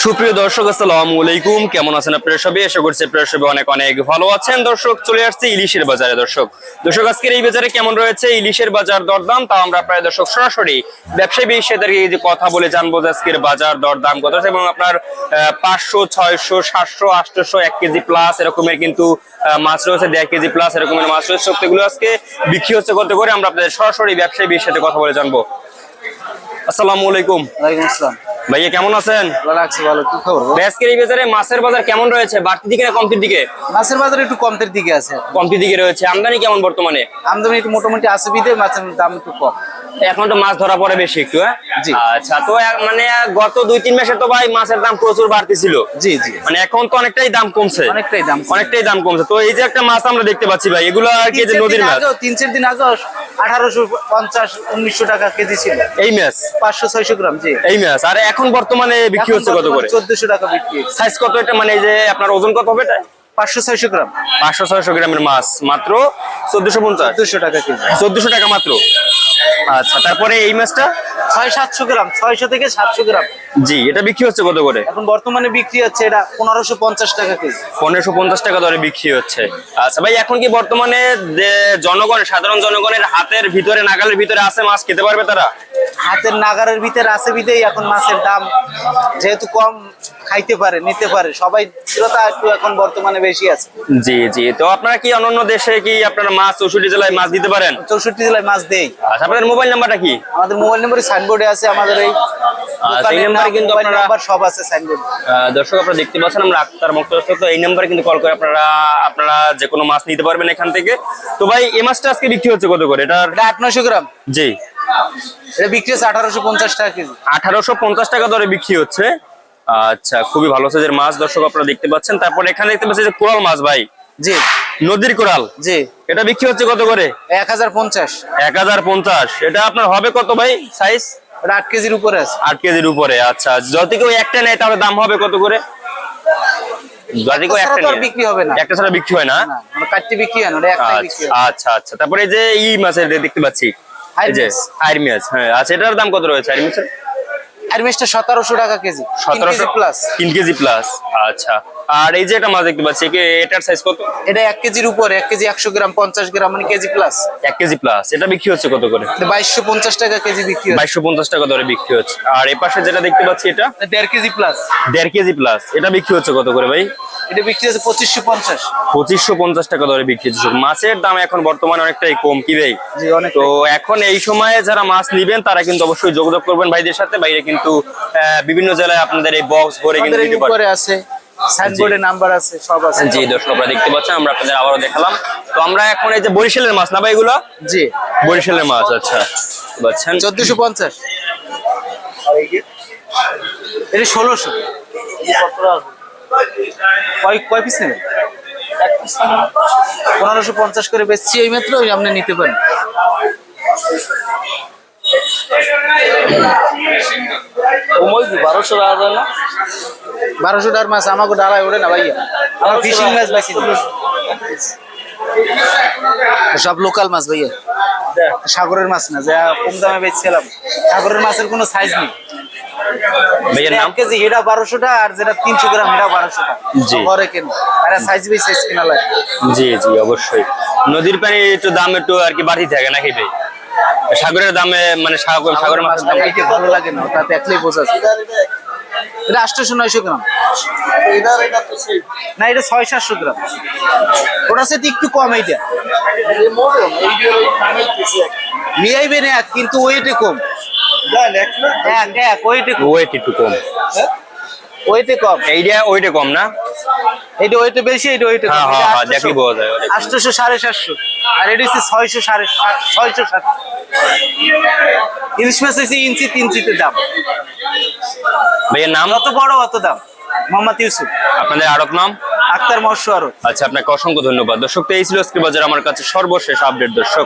সুপ্রিয় দর্শক, আসসালামু আলাইকুম। কেমন আছেন আপনারা সবাই? আশা করছি আপনারা সবাই অনেক অনেক ভালো আছেন। দর্শক, চলে আসছে ইলিশের বাজারে। দর্শক দর্শক, আজকের এই বাজারে কেমন রয়েছে? ইলিশের বাজার দরদাম, তা আমরা প্রায় দর্শক সরাসরি ব্যবসায়ী বিষয়দেরকে এই যে কথা বলে জানব যে আজকের বাজার দরদাম কত এবং আপনার পাঁচশো, ছয়শো, সাতশো, আটশোশো, এক কেজি প্লাস এরকমের কিন্তু মাছ রয়েছে। দেড় কেজি প্লাস এরকমের মাছ রয়েছে। সবগুলো আজকে বিক্রি হচ্ছে কত করে? আমরা আপনাদের সরাসরি ব্যবসায়ী বিষয়ে কথা বলে জানব। আসসালামু আলাইকুম। ওয়ালাইকুম আসসালাম। ভাইয়া কেমন আছেন? ভালো লাগছে ভালো। কি খবর? আজকের এই বাজারে মাছের বাজার কেমন রয়েছে? বাড়তি দিকে না কমতির দিকে? মাছের বাজার একটু কমতের দিকে আছে। কমতির দিকে রয়েছে। আমদানি কেমন বর্তমানে? আমদানি একটু মোটামুটি আছে বিদে মাছের দাম একটু কম। এখন তো মাছ ধরা পড়ে বেশি একটু হ্যাঁ? আচ্ছা তো মানে গত দুই তিন মাসে তো ভাই মাছের দাম প্রচুর বাড়তি ছিল জি জি। মানে এখন তো অনেকটাই দাম কমছে। অনেকটাই দাম অনেকটাই দাম কমছে। তো এই যে একটা মাছ আমরা দেখতে পাচ্ছি ভাই এগুলো আর কি যে নদীর মাছ? তিন চার দিন আগে আঠারোশো পঞ্চাশ উনিশশো টাকা কেজি ছিল। এই মাছ পাঁচশো ছয়শো গ্রাম জি। এই মাছ আর এখন বর্তমানে বিক্রি হচ্ছে কত করে? চোদ্দশো টাকা বিক্রি সাইজ কত এটা? মানে যে আপনার ওজন কত হবে এটা? পাঁচশো ছয়শো গ্রাম। পাঁচশো ছয়শো গ্রামের মাছ। মাত্র চোদ্দশো পঞ্চাশ? চোদ্দশো টাকা কেজি। চোদ্দশো টাকা মাত্র? আচ্ছা তারপরে এই মাছটা? ছয় সাতশো গ্রাম ছয়শো থেকে সাতশো গ্রাম। জি এটা বিক্রি হচ্ছে কত করে? এখন বর্তমানে বিক্রি হচ্ছে এটা পনেরোশো পঞ্চাশ টাকা কেজি। পনেরোশো পঞ্চাশ টাকা দরে বিক্রি হচ্ছে। আচ্ছা ভাই এখন কি বর্তমানে জনগণ সাধারণ জনগণের হাতের ভিতরে নাগালের ভিতরে আছে মাছ? খেতে পারবে তারা? হাতের নাগারের ভিতরে আছে বিদেই এখন মাছের দাম যেহেতু কম খাইতে পারে নিতে পারে। সবাই ক্রেতা একটু এখন বর্তমানে বেশি আছে। জি জি। তো আপনারা কি অন্যান্য দেশে কি আপনারা মাছ চৌষট্টি জেলায় মাছ দিতে পারেন? চৌষট্টি জেলায় মাছ দেই। আচ্ছা আপনাদের মোবাইল নাম্বারটা কি? আমাদের মোবাইল নম্বরে সাইনবোর্ডে আছে আমাদের এই আচ্ছা, এই নাম্বারে কিন্তু আপনারা- সব আছে সাইনবোর্ড। দর্শক আপনারা দেখতে পাচ্ছেন আমরা আক্তার মুক্ত তো এই নাম্বারে কিন্তু কল করে আপনারা আপনারা যে কোনো মাছ নিতে পারবেন এখান থেকে। তো ভাই এই মাছটা আজকে বিক্রি হচ্ছে কত করে? এটা আট নয়শো গ্রাম। জি। এটা বিক্রি হচ্ছে আঠারোশো পঞ্চাশ টাকা কেজি। আঠারোশো পঞ্চাশ টাকা দরে বিক্রি হচ্ছে। আচ্ছা খুবই ভালো সাইজের মাছ দর্শক আপনারা দেখতে পাচ্ছেন। তারপর এখানে দেখতে পাচ্ছি যে কোরাল মাছ ভাই। জি। নদীর কোরাল। জি। এটা বিক্রি হচ্ছে কত করে? এক হাজার পঞ্চাশ। এক হাজার পঞ্চাশ। এটা আপনার হবে কত ভাই সাইজ এটা আট কেজির উপরে আছে। আট কেজির উপরে আচ্ছা। যদি কেউ একটা নেয় তাহলে দাম হবে কত করে? যদি কেউ একটা নেয়, বিক্রি হবে না। একটা ছাড়া বিক্রি হয় না? কাটতে বিক্রি হয় না একটাই বিক্রি আচ্ছা আচ্ছা আচ্ছা। তারপরে এই যে ই মাছের দেখতে পাচ্ছি এই যে আইর মাছ। আইর মাছ হ্যাঁ। আচ্ছা এটার দাম কত রয়েছে আইর মাছের আর মেশটা সতেরোশো টাকা কেজি সতেরোশো প্লাস তিন কেজি প্লাস আচ্ছা। আর এই যে এটা মাছ দেখতে পাচ্ছি এটার সাইজ কত? এটা এক কেজির উপরে এক কেজি একশো গ্রাম পঞ্চাশ গ্রাম মানে কেজি প্লাস এক কেজি প্লাস এটা বিক্রি হচ্ছে কত করে? বাইশশো পঞ্চাশ টাকা কেজি বিক্রি বাইশশো পঞ্চাশ টাকা ধরে বিক্রি হচ্ছে। আর এ পাশে যেটা দেখতে পাচ্ছি এটা? দেড় কেজি প্লাস দেড় কেজি প্লাস এটা বিক্রি হচ্ছে কত করে ভাই? এটা বিক্রি হচ্ছে পঁচিশশো পঞ্চাশ। পঁচিশশো পঞ্চাশ টাকা দরে বিক্রি হচ্ছে। মাছের দাম এখন বর্তমানে অনেকটাই কম কি ভাই? তো এখন এই সময়ে যারা মাছ নিবেন তারা কিন্তু অবশ্যই যোগাযোগ করবেন ভাইদের সাথে। বাইরে কিন্তু আহ, বিভিন্ন জেলায় আপনাদের এই বক্স ভরে কিন্তু আছে সাইনবোর্ডে নাম্বার আছে সব আছে। জি দেখতে পাচ্ছেন আমরা আপনাদের আবারও দেখালাম। তো আমরা এখন এই যে বরিশালের মাছ না ভাই এগুলো? জি। বরিশালের মাছ আচ্ছা। পাচ্ছেন? চোদ্দশো পঞ্চাশ। এটা ষোলোশো। কয় কয় পিস নেবেন? পনেরোশো পঞ্চাশ করে বেচছি এই মাত্র ওই আপনি নিতে পারেন। বারোশো টাকা দেয় না? বারোশো টাকার মাছ আমাকে ডালায় ওঠে না ভাইয়া আমার ফিশিং মাছ বেশি সব লোকাল মাছ ভাইয়া। সাগরের মাছ না যা কম দামে বেচছিলাম। সাগরের মাছের কোনো সাইজ নেই। ভাইয়ের নাম? কেজি এটা বারোশো আর যেটা তিনশো গ্রাম এটা বারোশো টাকা জি। ঘরে কেন। আর সাইজ বেশি সাইজ কেনা লাগে। জি জি অবশ্যই। নদীর পানি একটু দাম একটু আর কি বাড়তি থাকে নাকি ভাই? সাগরের দামে মানে সাগর সাগরের মাছের দাম ভালো লাগে না ওটা দেখলেই বোঝা যায়। এটা আটশোশো নয়শো গ্রাম। না এটা ছয় সাতশো গ্রাম। ওটার সাথে একটু কম এইটা। না কিন্তু ওয়েটে কম। ওয়েটে ওয়েট একটু কম। ওয়েটে কম। এইটা ওইটা কম না? এটা ওয়েটে বেশি এটা ওয়েটে হ্যাঁ কম হ্যাঁ হ্যাঁ বোঝা যায়। ওটা। আটশোশো সাড়ে সাতশো। আর এটা হচ্ছে ছয়শো সাড়ে সাত- ছয়শো সাত ইলিশ মাছ হচ্ছে ইঞ্চি তিন ইঞ্চিতে দাম। ভাইয়ের নাম? বড় অত দাম। মোহাম্মদ ইউসুফ। আপনাদের আরব নাম? আক্তার মৎস্য আরও আচ্ছা আপনাকে অসংখ্য ধন্যবাদ। দর্শক তো এই ছিল আজকের বাজার। আমার কাছে সর্বশেষ আপডেট দর্শক।